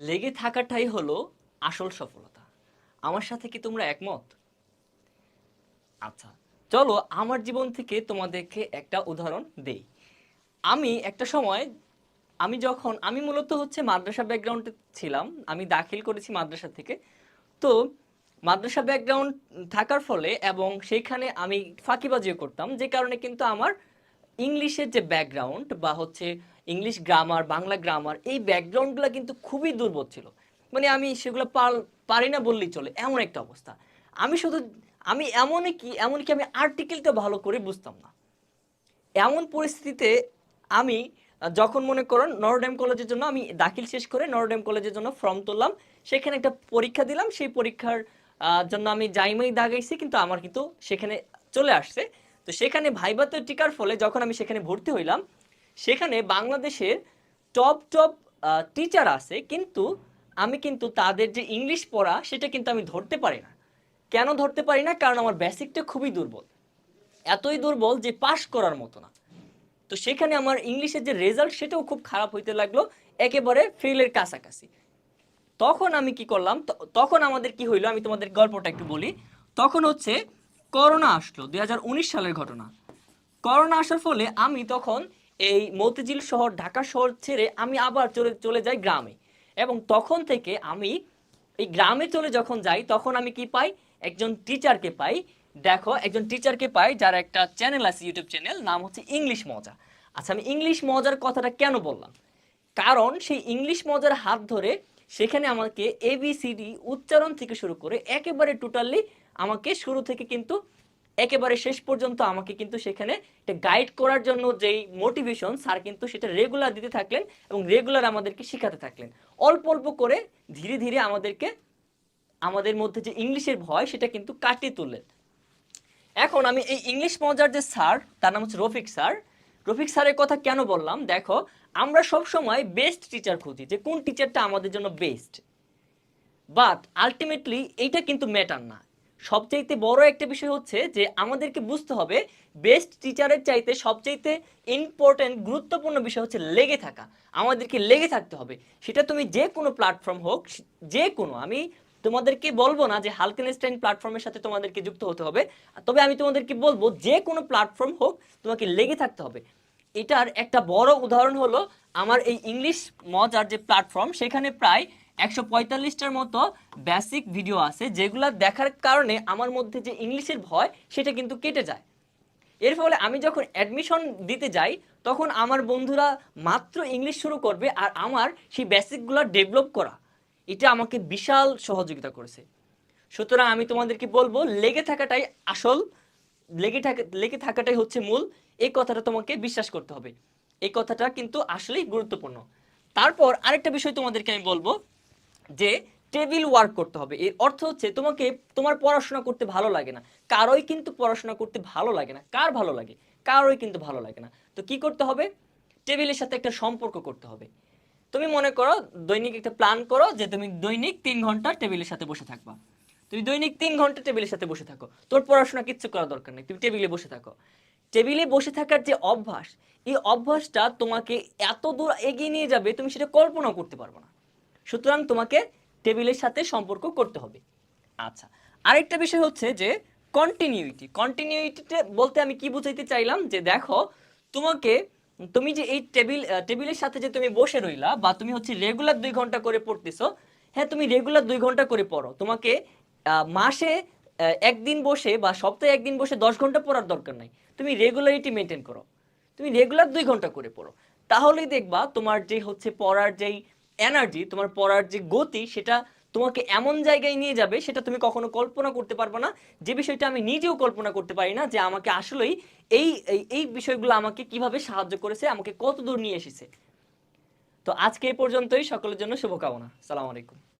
লেগে থাকাটাই হলো আসল সফলতা। আমার সাথে কি তোমরা একমত? আচ্ছা চলো আমার জীবন থেকে তোমাদেরকে একটা উদাহরণ দেই। আমি একটা সময়, আমি যখন, আমি মূলত হচ্ছে মাদ্রাসা ব্যাকগ্রাউন্ডে ছিলাম, আমি দাখিল করেছি মাদ্রাসা থেকে। তো মাদ্রাসা ব্যাকগ্রাউন্ড থাকার ফলে এবং সেইখানে আমি ফাঁকিবাজিও করতাম, যে কারণে কিন্তু আমার ইংলিশের যে ব্যাকগ্রাউন্ড বা হচ্ছে ইংলিশ গ্রামার বাংলা গ্রামার এই ব্যাকগ্রাউন্ডগুলো কিন্তু খুবই দুর্বল ছিল। মানে আমি সেগুলো পার- না বললেই চলে, এমন একটা অবস্থা। আমি শুধু, আমি এমনই কি এমনকি আমি আর্টিকেলটা ভালো করে বুঝতাম না। এমন পরিস্থিতিতে আমি, যখন মনে করুন নরডেম কলেজের জন্য আমি দাখিল শেষ করে নরডেম কলেজের জন্য ফর্ম তুললাম, সেখানে একটা পরীক্ষা দিলাম। সেই পরীক্ষার জন্য আমি যাইমাই দাগাইছি, কিন্তু আমার কিন্তু সেখানে চলে আসছে। তো সেখানে ভাইবাতে টিকার ফলে যখন আমি সেখানে ভর্তি হইলাম, সেখানে বাংলাদেশের টপ টপ টিচার আছে, কিন্তু আমি কিন্তু তাদের যে ইংলিশ পড়া, সেটা কিন্তু আমি ধরতে পারি না। কেন ধরতে পারি না? কারণ আমার বেসিকটা খুবই দুর্বল। এতই দুর্বল যে পাশ করার মতো না। তো সেখানে আমার ইংলিশের যে রেজাল্ট সেটাও খুব খারাপ হইতে লাগল, একেবারে ফেলের কাছাকাছি। তখন আমি কি করলাম? তখন আমাদের কি হইল? আমি তোমাদের গল্পটা একটু বলি। তখন হচ্ছে করোনা আসলো, দুই হাজার উনিশ সালের ঘটনা। করোনা আসার ফলে আমি তখন এই মতিঝিল শহর, ঢাকা শহর ছেড়ে আমি আবার চলে চলে যাই গ্রামে। এবং তখন থেকে আমি এই গ্রামে চলে যখন যাই, তখন আমি কি পাই? একজন টিচারকে পাই। দেখো, একজন টিচারকে পাই যার একটা চ্যানেল আছে ইউটিউব চ্যানেল নাম হচ্ছে ইংলিশ মজা। আচ্ছা আমি ইংলিশ মজার কথাটা কেন বললাম? কারণ সেই ইংলিশ মজার হাত ধরে সেখানে আমাকে এবিসিডি উচ্চারণ থেকে শুরু করে একেবারে টোটালি আমাকে শুরু থেকে কিন্তু একেবারে শেষ পর্যন্ত আমাকে কিন্তু সেখানে একটা গাইড করার জন্য যেই মোটিভেশন স্যার কিন্তু সেটা রেগুলার দিতে থাকলেন এবং রেগুলার আমাদেরকে শেখাতে থাকলেন। অল্প অল্প করে ধীরে ধীরে আমাদেরকে, আমাদের মধ্যে যে ইংলিশের ভয়, সেটা কিন্তু কাটিয়ে তুললেন। এখন আমি এই ইংলিশ মজার যে স্যার তার নাম হচ্ছে রফিক স্যার রফিক স্যারের কথা কেন বললাম? দেখো, আমরা সব সময় বেস্ট টিচার খুঁজি যে কোন টিচারটা আমাদের জন্য বেস্ট বাট আলটিমেটলি এইটা কিন্তু ম্যাটার না। সবচাইতে বড় একটা বিষয় হচ্ছে যে আমাদেরকে বুঝতে হবে বেস্ট টিচারের চাইতে সবচাইতে ইম্পর্টেন্ট গুরুত্বপূর্ণ বিষয় হচ্ছে লেগে থাকা। আমাদেরকে লেগে থাকতে হবে। সেটা তুমি যে কোনো প্ল্যাটফর্ম হোক, যে কোনো, আমি তোমাদেরকে বলব না যে হালকেনস্টাইন প্ল্যাটফর্মের সাথে তোমাদেরকে যুক্ত হতে হবে। তবে আমি তোমাদেরকে বলব যে কোনো প্ল্যাটফর্ম হোক, তোমাকে লেগে থাকতে হবে। এটার একটা বড় উদাহরণ হলো আমার এই ইংলিশ মজার যে প্ল্যাটফর্ম সেখানে প্রায় একশো পঁয়তাল্লিশটার মতো বেসিক ভিডিও আছে যেগুলো দেখার কারণে আমার মধ্যে যে ইংলিশের ভয়, সেটা কিন্তু কেটে যায়। এর ফলে আমি যখন অ্যাডমিশন দিতে যাই, তখন আমার বন্ধুরা মাত্র ইংলিশ শুরু করবে আর আমার সেই বেসিকগুলো ডেভেলপ করা। এটা আমাকে বিশাল সহযোগিতা করেছে। সুতরাং আমি তোমাদেরকে বলব, লেগে থাকাটাই আসল, লেগে থাকা, লেগে থাকাটাই হচ্ছে মূল। এই কথাটা তোমাকে বিশ্বাস করতে হবে। এই কথাটা কিন্তু আসলেই গুরুত্বপূর্ণ। তারপর আরেকটা বিষয় তোমাদেরকে আমি বলব যে টেবিল ওয়ার্ক করতে হবে। এর অর্থ হচ্ছে তোমাকে, তোমার পড়াশোনা করতে ভালো লাগে না। কারোই কিন্তু পড়াশোনা করতে ভালো লাগে না। কার ভালো লাগে? কারোই কিন্তু ভালো লাগে না। তো কি করতে হবে? টেবিলের সাথে একটা সম্পর্ক করতে হবে। তুমি মনে করো, দৈনিক একটা প্ল্যান করো যে তুমি দৈনিক তিন ঘণ্টা টেবিলের সাথে বসে থাকবা। তুমি দৈনিক তিন ঘণ্টা টেবিলের সাথে বসে থাকো। তোর পড়াশোনা কিচ্ছু করার দরকার নেই। তুমি টেবিলে বসে থাকো। টেবিলে বসে থাকার যে অভ্যাস, এই অভ্যাসটা তোমাকে এত দূর এগিয়ে নিয়ে যাবে, তুমি সেটা কল্পনাও করতে পারবে না। সুতরাং তোমাকে টেবিলের সাথে সম্পর্ক করতে হবে। আচ্ছা আরেকটা বিষয় হচ্ছে যে কন্টিনিউইটি কন্টিনিউইটিতে বলতে আমি কি বুঝাইতে চাইলাম যে দেখো, তোমাকে, তুমি যে এই টেবিল টেবিলের সাথে যে তুমি বসে রইলা বা তুমি হচ্ছে রেগুলার দুই ঘণ্টা করে পড়তেছো হ্যাঁ তুমি রেগুলার দুই ঘণ্টা করে পড়ো। তোমাকে মাসে একদিন বসে বা সপ্তাহে একদিন বসে দশ ঘণ্টা পড়ার দরকার নাই। তুমি রেগুলারিটি মেনটেন করো। তুমি রেগুলার দুই ঘণ্টা করে পড়ো। তাহলেই দেখবা তোমার যে হচ্ছে পড়ার যেই এনার্জি তোমার পড়ার যে গতি, সেটা তোমাকে এমন জায়গায় নিয়ে যাবে, সেটা তুমি কখনো কল্পনা করতে পারবে না। যে বিষয়টা আমি নিজেও কল্পনা করতে পারি না, যে আমাকে আসলেই এই, এই- বিষয়গুলো আমাকে কীভাবে সাহায্য করেছে, আমাকে কত দূর নিয়ে এসেছে। তো আজকে এই পর্যন্তই, সকলের জন্য শুভকামনা। সালাম আলাইকুম।